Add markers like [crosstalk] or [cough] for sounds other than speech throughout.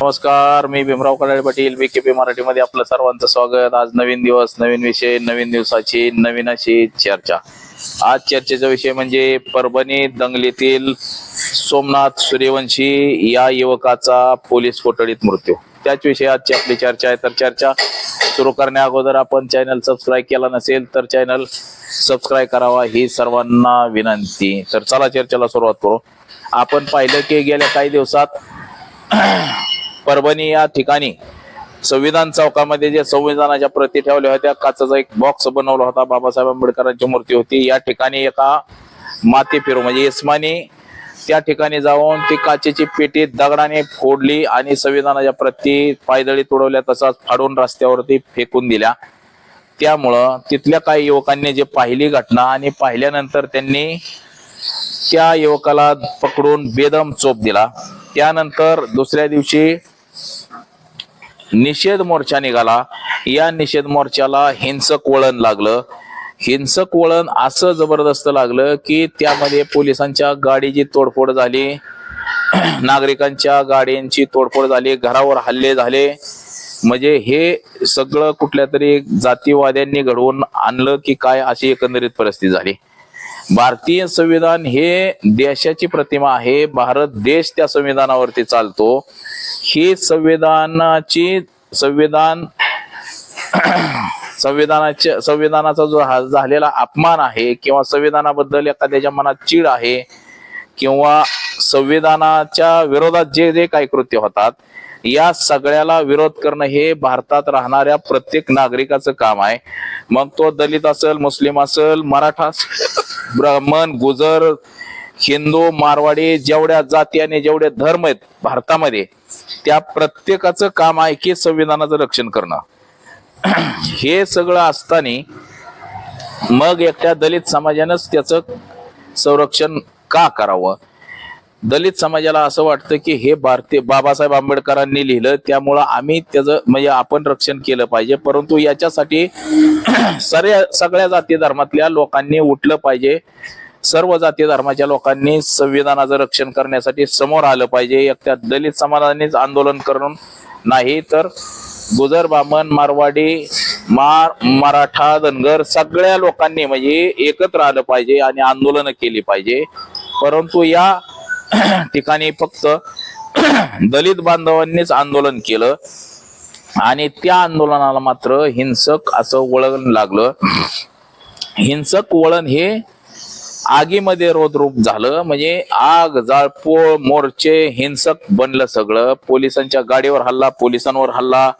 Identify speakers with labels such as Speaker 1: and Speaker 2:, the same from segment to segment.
Speaker 1: नमस्कार मी Bhimrao Kadale Patil B K P मराठीमध्ये आपलं सर्वांचं स्वागत. आज नवीन दिवस नवीन विषय नवीन दिवसाची नवीन अशी चर्चा. आज चर्चेचा विषय म्हणजे परभणी दंगलीतील सोमनाथ सूर्यवंशी या युवकाचा पोलीस कोठडीत मृत्यू. त्याच विषयी आजची आपली चर्चा आहे. तर चर्चा सुरू करण्या अगोदर आपण चॅनल सबस्क्राईब केला नसेल तर चॅनल सबस्क्राईब करावा ही सर्वांना विनंती. तर चला चर्चेला सुरुवात करू. आपण पाहिलं की गेल्या काही दिवसात परभणी या ठिकाणी संविधान चौकामध्ये जे संविधानाच्या प्रती ठेवल्या होत्या काचाचा एक बॉक्स बनवला होता. बाबासाहेब आंबेडकरांची मूर्ती होती. या ठिकाणी एका माती फिरू म्हणजे इस्मानी त्या ठिकाणी जाऊन ती काचेची पेटी दगडाने फोडली आणि संविधानाच्या प्रती पायदळी तुडवल्या तसाच फाडून रस्त्यावरती फेकून दिल्या. त्यामुळं तिथल्या काही युवकांनी जे पाहिली घटना आणि पाहिल्यानंतर त्यांनी त्या युवकाला पकडून बेदम चोप दिला. त्यानंतर दुसऱ्या दिवशी निषेध मोर्चा निघाला. या निषेध मोर्चाला हिंसक वळण लागलं. हिंसक वळण असं जबरदस्त लागलं की त्यामध्ये पोलिसांच्या गाडीची तोडफोड झाली. [clears throat] नागरिकांच्या गाड्यांची तोडफोड झाली. घरावर हल्ले झाले. म्हणजे हे सगळं कुठल्या तरी जातीवाद्यांनी घडवून आणलं की काय अशी एकंदरीत परिस्थिती झाली. भारतीय संविधान हे देशाची प्रतिमा आहे. भारत देश त्या संविधानावरती चालतो. हे संविधानाची संविधान संविधानाच्या संविधानाचा जो हा झालेला अपमान आहे किंवा संविधानाबद्दल एखाद्याच्या मनात चीड आहे किंवा संविधानाच्या विरोधात जे जे काही कृत्य होतात या सगळ्याला विरोध करणं हे भारतात राहणाऱ्या प्रत्येक नागरिकाचं काम आहे. मग तो दलित असेल मुस्लिम असेल मराठा ब्राह्मण गुजर हिंदू मारवाडी जेवढ्या जाती आणि जेवढे धर्म आहेत भारतामध्ये त्या प्रत्येकाचं काम आहे की संविधानाचं रक्षण करणं. हे सगळं असताना मग एकट्या दलित समाजानंच त्याचं संरक्षण का करावं? दलित समाजाला असं वाटतं की हे भारतीय बाबासाहेब आंबेडकरांनी लिहिलं त्यामुळं आम्ही त्याचं म्हणजे आपण रक्षण केलं पाहिजे. परंतु याच्यासाठी [clears throat] सर्व सगळ्या जाती धर्मातल्या लोकांनी उठलं पाहिजे. सर्व जाती धर्माच्या लोकांनी संविधानाचं रक्षण करण्यासाठी समोर आलं पाहिजे. एकट्या दलित समाजानेच आंदोलन करून नाही तर गुजर बामन मारवाडी मार मराठा धनगर सगळ्या लोकांनी म्हणजे एकत्र आलं पाहिजे आणि आंदोलन केली पाहिजे. परंतु या ठिकाणी फक्त दलित बांधवांनीच आंदोलन केलं आणि त्या आंदोलनाला मात्र हिंसक असं वळण लागलं. हिंसक वळण हे आगीमध्ये रोधरूप झालं. म्हणजे आग जाळपोळ मोर्चे हिंसक बनलं सगळं. पोलिसांच्या गाडीवर हल्ला पोलिसांवर हल्ला.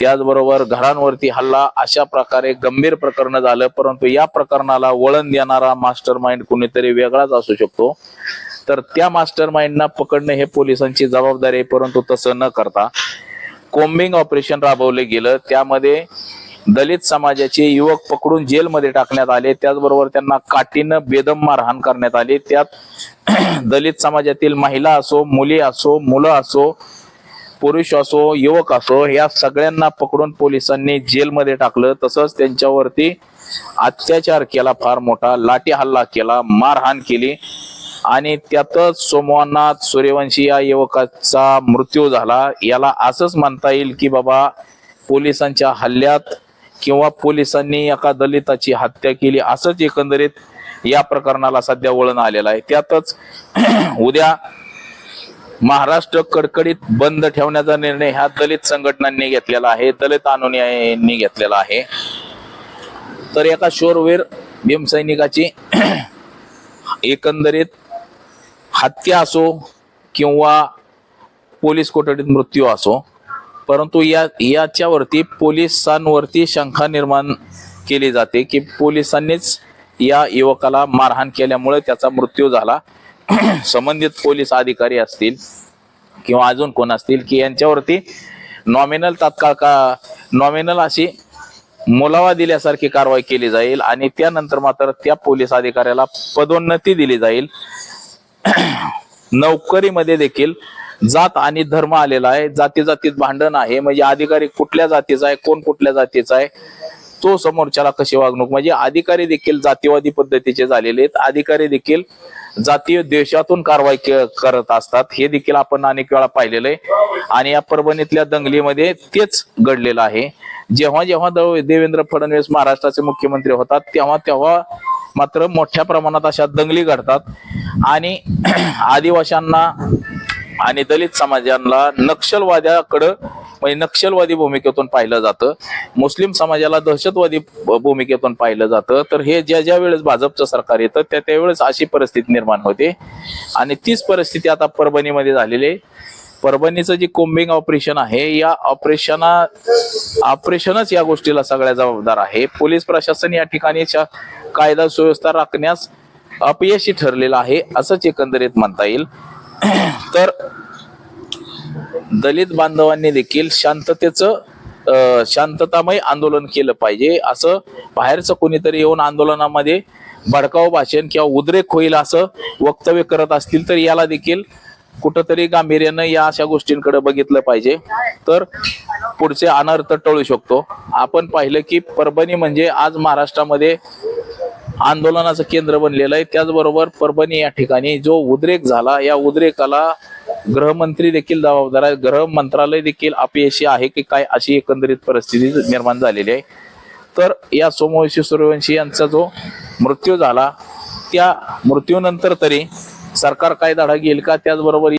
Speaker 1: त्याचबरोबर घरांवरती हल्ला. अशा प्रकारे गंभीर प्रकरण झालं. परंतु या प्रकरणाला वळण देणारा मास्टर माइंड कुणीतरी वेगळाच असू शकतो. तर त्या मास्टर माइंडना पकडणं हे पोलिसांची जबाबदारी आहे. परंतु तसं न करता कोम्बिंग ऑपरेशन राबवलं गेलं. त्यामध्ये दलित समाजाचे युवक पकडून जेलमध्ये टाकण्यात आले. त्याचबरोबर त्यांना काठीनं बेदम मारहाण करण्यात आली. त्यात [clears throat] दलित समाजातील महिला असो मुली असो मुलं असो पुरुष असो युवक असो या सगळ्यांना पकडून पोलिसांनी जेलमध्ये टाकलं. तसंच त्यांच्यावरती अत्याचार केला फार मोठा लाठी हल्ला केला मारहाण केली. आणि त्यातच सोमवारनाथ सूर्यवंशी या युवकाचा मृत्यू झाला. याला असंच म्हणता येईल की बाबा पोलिसांच्या हल्ल्यात किंवा पोलिसांनी एका दलिताची हत्या केली असंच एकंदरीत या प्रकरणाला सध्या वळण आलेलं आहे. त्यातच [clears throat] उद्या महाराष्ट्र कडकडीत बंद ठेवण्याचा निर्णय ह्या दलित संघटनांनी घेतलेला आहे दलित अनुयायांनी घेतलेला आहे. तर एका शोरवीर भीमसैनिकाची [clears throat] एकंदरीत हत्या असो किंवा पोलीस कोठडीत मृत्यू असो परंतु या याच्यावरती पोलिसांवरती शंका निर्माण केली जाते की पोलिसांनीच या युवकाला मारहाण केल्यामुळे त्याचा मृत्यू झाला. [clears throat] संबंधित पोलीस अधिकारी असतील किंवा अजून कोण असतील की यांच्यावरती नॉमिनल तात्काळ का नॉमिनल अशी मुलावा दिल्यासारखी कारवाई केली जाईल आणि त्यानंतर मात्र त्या पोलीस अधिकाऱ्याला पदोन्नती दिली जाईल. [clears throat] नोकरीमध्ये देखील जात आणि धर्म आलेला आहे. जाती जातीत भांडण आहे. म्हणजे अधिकारी कुठल्या जातीचा आहे? कोण कुठल्या जातीचा आहे? तो समोरच्याला कशी वागणूक? म्हणजे अधिकारी देखील जातीवादी पद्धतीचे झालेले आहेत. अधिकारी देखील जातीय देशातून कारवाई करत असतात. हे देखील आपण अनेक वेळा पाहिलेलं आहे. आणि या परभणीतल्या दंगलीमध्ये तेच घडलेलं आहे. जेव्हा जेव्हा देवेंद्र फडणवीस महाराष्ट्राचे मुख्यमंत्री होतात तेव्हा तेव्हा मात्र मोठ्या प्रमाणात अशा दंगली घडतात. आणि [clears throat] आदिवाशांना आणि दलित समाजाला नक्षलवाद्याकडं म्हणजे नक्षलवादी भूमिकेतून पाहिलं जातं. मुस्लिम समाजाला दहशतवादी भूमिकेतून पाहिलं जातं. तर हे ज्या ज्या वेळेस भाजपचं सरकार येतं त्या त्यावेळेस अशी परिस्थिती निर्माण होते. आणि तीच परिस्थिती आता परभणीमध्ये झालेली आहे. परभणीचं जे कोम्बिंग ऑपरेशन आहे या ऑपरेशना ऑपरेशनच या गोष्टीला सगळ्या जबाबदार आहे. पोलीस प्रशासन या ठिकाणी कायदा सुव्यवस्था राखण्यास अपयशी ठरलेलं आहे असंच एकंदरीत म्हणता येईल. तर दलित बांधवांनी देखील शांततेचं शांततामय आंदोलन केलं पाहिजे. असं बाहेरचं कोणीतरी येऊन आंदोलनामध्ये भडकाव भाषण किंवा उद्रेक होईल असं वक्तव्य करत असतील तर याला देखील कुठंतरी गांभीर्यानं या अशा गोष्टींकडे बघितलं पाहिजे. तर पुढचे अनर्थ टळू शकतो. आपण पाहिलं की परभणी म्हणजे आज महाराष्ट्रामध्ये आंदोलनाचं केंद्र बनलेलं आहे. त्याचबरोबर परभणी या ठिकाणी जो उद्रेक झाला या उद्रेकाला गृहमंत्री देखील जबाबदार आहे गृह मंत्रालय देखील अपयशी आहे की काय अशी एकंदरीत परिस्थिती निर्माण झालेली आहे. तर या सोमवंशी सूर्यवंशी यांचा जो मृत्यू झाला त्या मृत्यूनंतर तरी सरकार काय धाडा घेईल का? त्याचबरोबर